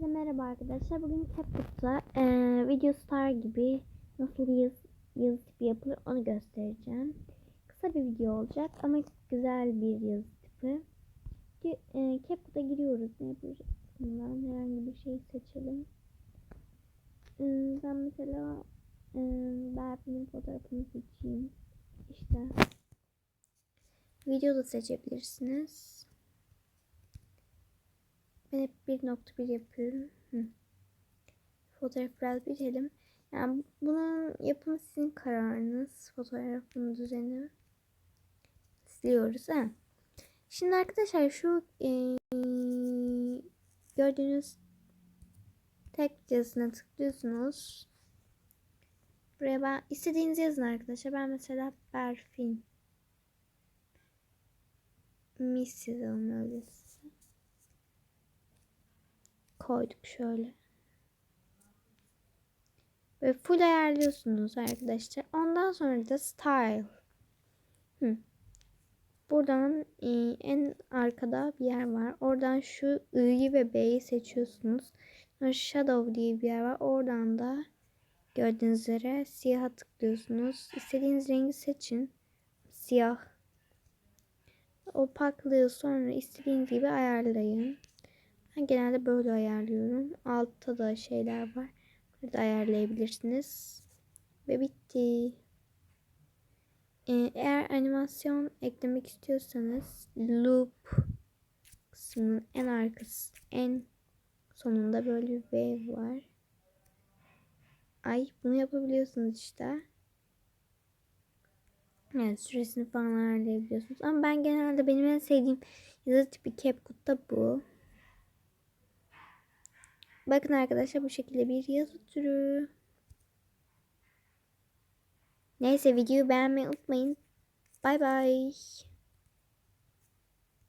Hepinize merhaba arkadaşlar. Bugün CapCut'ta e, Video Star gibi nasıl yaz, yazı tipi yapılır onu göstereceğim. Kısa bir video olacak ama güzel bir yazı tipi. E, CapCut'a giriyoruz. Ne yapacağız? herhangi bir şey seçelim. E, ben mesela e, Barbie'nin fotoğrafını seçeyim. İşte. Video da seçebilirsiniz. Ben hep 1.1 yapıyorum. Hı. Fotoğraf biraz büyütelim. Yani bunun yapımı sizin kararınız. Fotoğrafın düzeni. Siliyoruz. Ha. Şimdi arkadaşlar şu e, gördüğünüz tek yazısına tıklıyorsunuz. Buraya ben istediğiniz yazın arkadaşlar. Ben mesela Berfin Mis yazalım öylesi koyduk şöyle. Ve full ayarlıyorsunuz arkadaşlar. Ondan sonra da style. Hı. Buradan e, en arkada bir yer var. Oradan şu I'yi ve B'yi seçiyorsunuz. Sonra shadow diye bir yer var. Oradan da gördüğünüz üzere siyaha tıklıyorsunuz. İstediğiniz rengi seçin. Siyah. Opaklığı sonra istediğiniz gibi ayarlayın. Ben genelde böyle ayarlıyorum. Altta da şeyler var. Burada ayarlayabilirsiniz. Ve bitti. Ee, eğer animasyon eklemek istiyorsanız loop kısmının en arkası en sonunda böyle bir wave var. Ay bunu yapabiliyorsunuz işte. Yani süresini falan ayarlayabiliyorsunuz. Ama ben genelde benim en sevdiğim yazı tipi CapCut'ta bu. Bakın arkadaşlar bu şekilde bir yazı türü. Neyse videoyu beğenmeyi unutmayın. Bay bay.